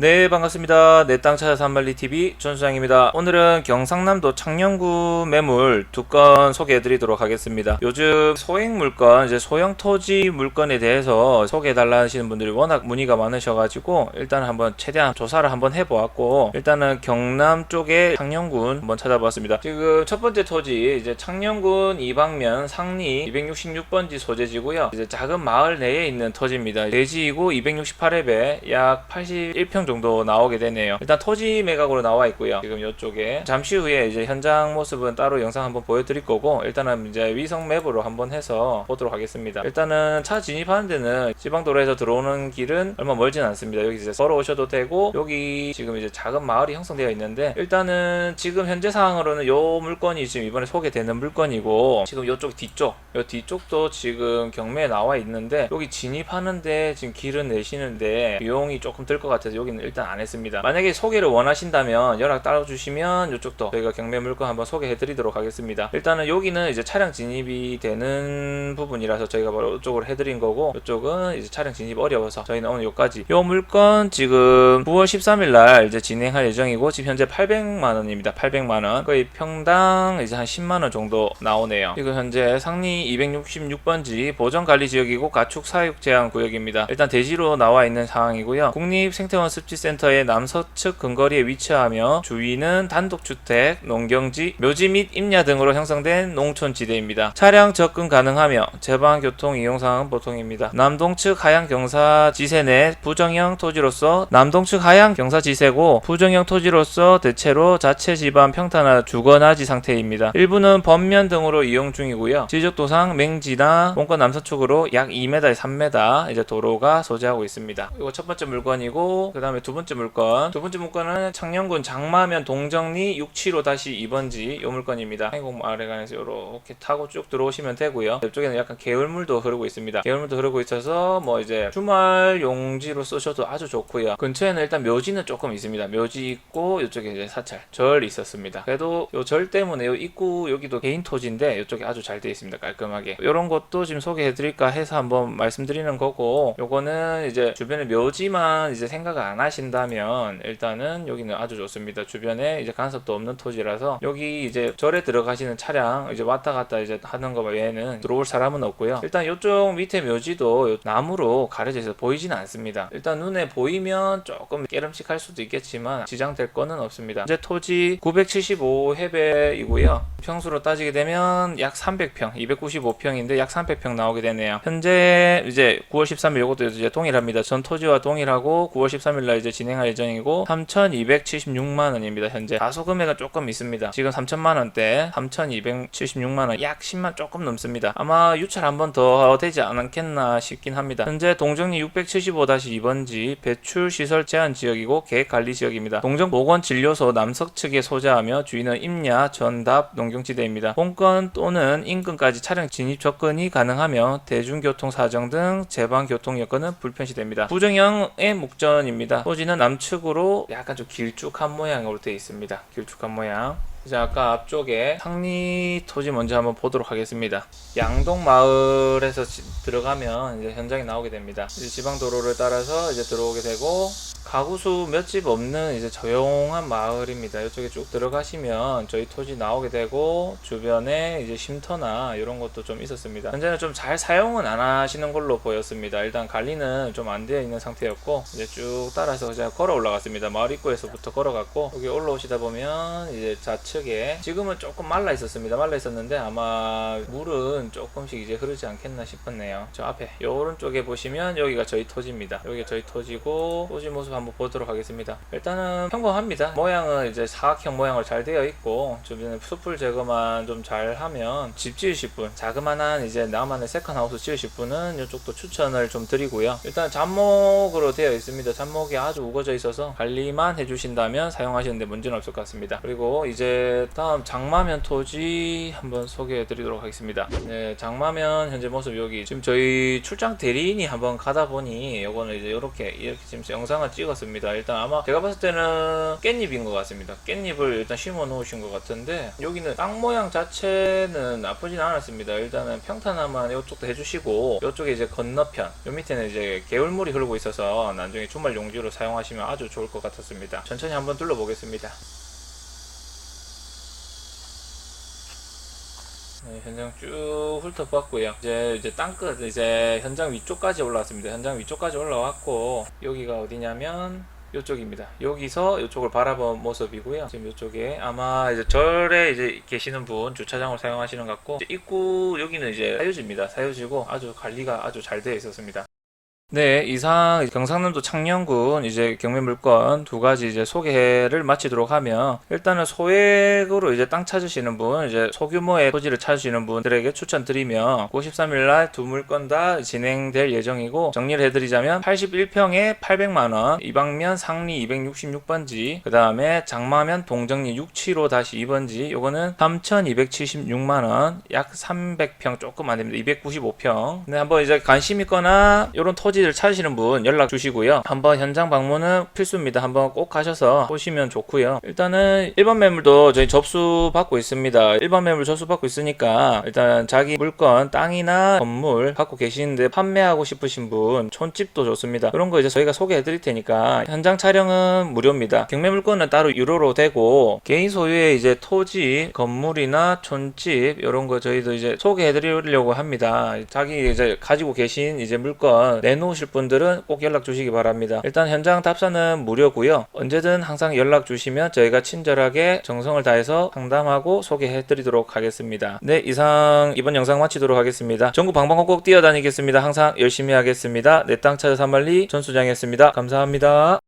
네 반갑습니다. 내 땅 찾아 산말리 TV 전수장입니다. 오늘은 경상남도 창녕구 매물 두 건 소개해 드리도록 하겠습니다. 요즘 소액 물건 이제 소형 토지 물건에 대해서 소개해 달라 하시는 분들이 워낙 문의가 많으셔 가지고 일단 한번 최대한 조사를 한번 해 보았고 일단은 경남 쪽에 창녕군 한번 찾아봤습니다. 지금 첫 번째 토지 이제 창녕군 이방면 상리 266번지 소재지고요. 이제 작은 마을 내에 있는 토지입니다. 대지이고 268회 약 81평 정도 나오게 되네요. 일단 토지 매각으로 나와 있고요. 지금 이쪽에 잠시 후에 이제 현장 모습은 따로 영상 한번 보여드릴 거고 일단은 이제 위성 맵으로 한번 해서 보도록 하겠습니다. 일단은 차 진입하는 데는 지방도로에서 들어오는 길은 얼마 멀진 않습니다. 여기 이제 걸어 오셔도 되고 여기 지금 이제 작은 마을이 형성되어 있는데 일단은 지금 현재 상황으로는 요 물건이 지금 이번에 소개되는 물건이고 지금 요쪽 뒤쪽 요 뒤쪽도 지금 경매에 나와 있는데 여기 진입하는데 지금 길은 내시는데 비용이 조금 들 것 같아서 여기 는 일단 안 했습니다. 만약에 소개를 원하신다면 연락 따라주시면 이쪽도 저희가 경매 물건 한번 소개해드리도록 하겠습니다. 일단은 여기는 이제 차량 진입이 되는 부분이라서 저희가 바로 이쪽으로 해드린 거고 이쪽은 이제 차량 진입 어려워서 저희는 오늘 여기까지 요 물건 지금 9월 13일 날 이제 진행할 예정이고 지금 현재 800만 원입니다. 800만 원 거의 평당 이제 한 10만 원 정도 나오네요. 지금 현재 상리 266번지 보전 관리 지역이고 가축 사육 제한 구역입니다. 일단 대지로 나와 있는 상황이고요. 국립 생태원 습 지센터의 남서측 근거리에 위치하며 주위는 단독주택, 농경지, 묘지 및 임야 등으로 형성된 농촌지대입니다. 차량 접근 가능하며 제방 교통 이용 상황은 보통입니다. 남동측 하양 경사 지세 내 부정형 토지로서 남동측 하양 경사 지세고 부정형 토지로서 대체로 자체 지반 평탄화 주거나지 상태입니다. 일부는 범면 등으로 이용 중이고요. 지적도상 맹지나 본권 남서쪽으로 약 2m, 3m 이제 도로가 소재하고 있습니다. 이거 첫 번째 물건이고 그 다음에 두 번째 물건 두 번째 물건은 창녕군 장마면 동정리 675-2번지 요 물건입니다. 행곡 마을에 관해서 이렇게 타고 쭉 들어오시면 되고요. 이쪽에는 약간 개울물도 흐르고 있습니다. 개울물도 흐르고 있어서 뭐 이제 주말 용지로 쓰셔도 아주 좋고요. 근처에는 일단 묘지는 조금 있습니다. 묘지 있고 이쪽에 이제 사찰 절 있었습니다. 그래도 요 절 때문에 요 입구 여기도 개인 토지인데 이쪽에 아주 잘 되어 있습니다. 깔끔하게. 이런 것도 지금 소개해 드릴까 해서 한번 말씀드리는 거고 요거는 이제 주변에 묘지만 이제 생각을 안 하 신다면 일단은 여기는 아주 좋습니다. 주변에 이제 간섭도 없는 토지라서 여기 이제 절에 들어가시는 차량 이제 왔다 갔다 이제 하는 거 외에는 들어올 사람은 없고요. 일단 이쪽 밑에 묘지도 요 나무로 가려져 있어 보이지는 않습니다. 일단 눈에 보이면 조금 깨름칙할 수도 있겠지만 지장될 거는 없습니다. 현재 토지 975 해배이고요. 평수로 따지게 되면 약 300평, 295평인데 약 300평 나오게 되네요. 현재 이제 9월 13일 이것도 이제 동일합니다. 전 토지와 동일하고 9월 13 일날 이제 진행할 예정이고 3,276만 원입니다. 현재 다소 금액은 조금 있습니다. 지금 3천만 원대 3,276만 원, 약 10만 조금 넘습니다. 아마 유찰 한 번 더 되지 않겠나 싶긴 합니다. 현재 동정리 675-2번지 배출 시설 제한 지역이고 계획 관리 지역입니다. 동정 보건 진료소 남서측에 소재하며 주위는 임야, 전답, 농경지대입니다. 본건 또는 인근까지 차량 진입 접근이 가능하며 대중교통 사정 등 제방 교통 여건은 불편시됩니다. 부정형의 목전입니다. 토지는 남측으로 약간 좀 길쭉한 모양으로 되어 있습니다. 길쭉한 모양. 이제 아까 앞쪽에 상리 토지 먼저 한번 보도록 하겠습니다. 양동 마을에서 지- 들어가면 이제 현장이 나오게 됩니다. 지방 도로를 따라서 이제 들어오게 되고 가구수 몇 집 없는 이제 조용한 마을입니다. 이쪽에 쭉 들어가시면 저희 토지 나오게 되고 주변에 이제 쉼터나 이런 것도 좀 있었습니다. 현재는 좀 잘 사용은 안 하시는 걸로 보였습니다. 일단 관리는 좀 안 되어 있는 상태였고 이제 쭉 따라서 제가 걸어 올라갔습니다. 마을 입구에서부터 걸어갔고 여기 올라오시다 보면 이제 좌측 에 지금은 조금 말라 있었습니다. 말라 있었는데 아마 물은 조금씩 이제 흐르지 않겠나 싶었네요. 저 앞에 요 오른쪽에 보시면 여기가 저희 토지입니다. 여기가 저희 토지고 토지 모습 한번 보도록 하겠습니다. 일단은 평범합니다. 모양은 이제 사각형 모양으로 잘 되어 있고 주변에 숲을 제거만 좀 잘 하면 집 지으실 분 자그만한 이제 나만의 세컨하우스 지으실 분은 이쪽도 추천을 좀 드리고요. 일단 잡목으로 되어 있습니다. 잡목이 아주 우거져 있어서 관리만 해주신다면 사용하시는데 문제는 없을 것 같습니다. 그리고 이제 이제 다음 장마면 토지 한번 소개해 드리도록 하겠습니다. 네, 장마면 현재 모습 여기 지금 저희 출장 대리인이 한번 가다 보니 요거는 이제 이렇게 이렇게 지금 영상을 찍었습니다. 일단 아마 제가 봤을 때는 깻잎인 것 같습니다. 깻잎을 일단 심어 놓으신 것 같은데 여기는 땅 모양 자체는 나쁘진 않았습니다. 일단은 평탄화만 이쪽도 해주시고 이쪽에 이제 건너편 요 밑에는 이제 개울물이 흐르고 있어서 나중에 주말 용지로 사용하시면 아주 좋을 것 같았습니다. 천천히 한번 둘러보겠습니다. 네, 현장 쭉 훑어봤고요. 이제 이제 땅끝 이제 현장 위쪽까지 올라왔습니다. 현장 위쪽까지 올라왔고 여기가 어디냐면 이쪽입니다. 여기서 이쪽을 바라본 모습이고요. 지금 이쪽에 아마 이제 절에 이제 계시는 분 주차장을 사용하시는 것 같고 입구 여기는 이제 사유지입니다. 사유지고 아주 관리가 아주 잘 되어 있었습니다. 네, 이상 경상남도 창녕군 이제 경매 물건 두 가지 이제 소개를 마치도록 하면 일단은 소액으로 이제 땅 찾으시는 분, 이제 소규모의 토지를 찾으시는 분들에게 추천드리며 93일 날 두 물건 다 진행될 예정이고 정리를 해드리자면 81평에 800만 원, 이방면 상리 266번지, 그 다음에 장마면 동정리 675-2번지, 요거는 3,276만 원, 약 300평 조금 안 됩니다. 295평. 네, 한번 이제 관심 있거나 이런 토지 를 찾으시는 분 연락 주시고요. 한번 현장 방문은 필수입니다. 한번 꼭 가셔서 보시면 좋고요. 일단은 일반 매물도 저희 접수 받고 있습니다. 일반 매물 접수 받고 있으니까 일단 자기 물건 땅이나 건물 갖고 계시는데 판매하고 싶으신 분 촌집도 좋습니다. 그런 거 이제 저희가 소개해 드릴 테니까 현장 촬영은 무료입니다. 경매 물건은 따로 유료로 되고 개인 소유의 이제 토지, 건물이나 촌집 이런 거 저희도 이제 소개해 드리려고 합니다. 자기 이제 가지고 계신 이제 물건 내 놓으실 분들은 꼭 연락 주시기 바랍니다. 일단 현장 답사는 무료고요. 언제든 항상 연락 주시면 저희가 친절하게 정성을 다해서 상담하고 소개해 드리도록 하겠습니다. 네, 이상 이번 영상 마치도록 하겠습니다. 전국 방방곡곡 뛰어다니겠습니다. 항상 열심히 하겠습니다. 내 땅 찾아 산말리 전수장이었습니다. 감사합니다.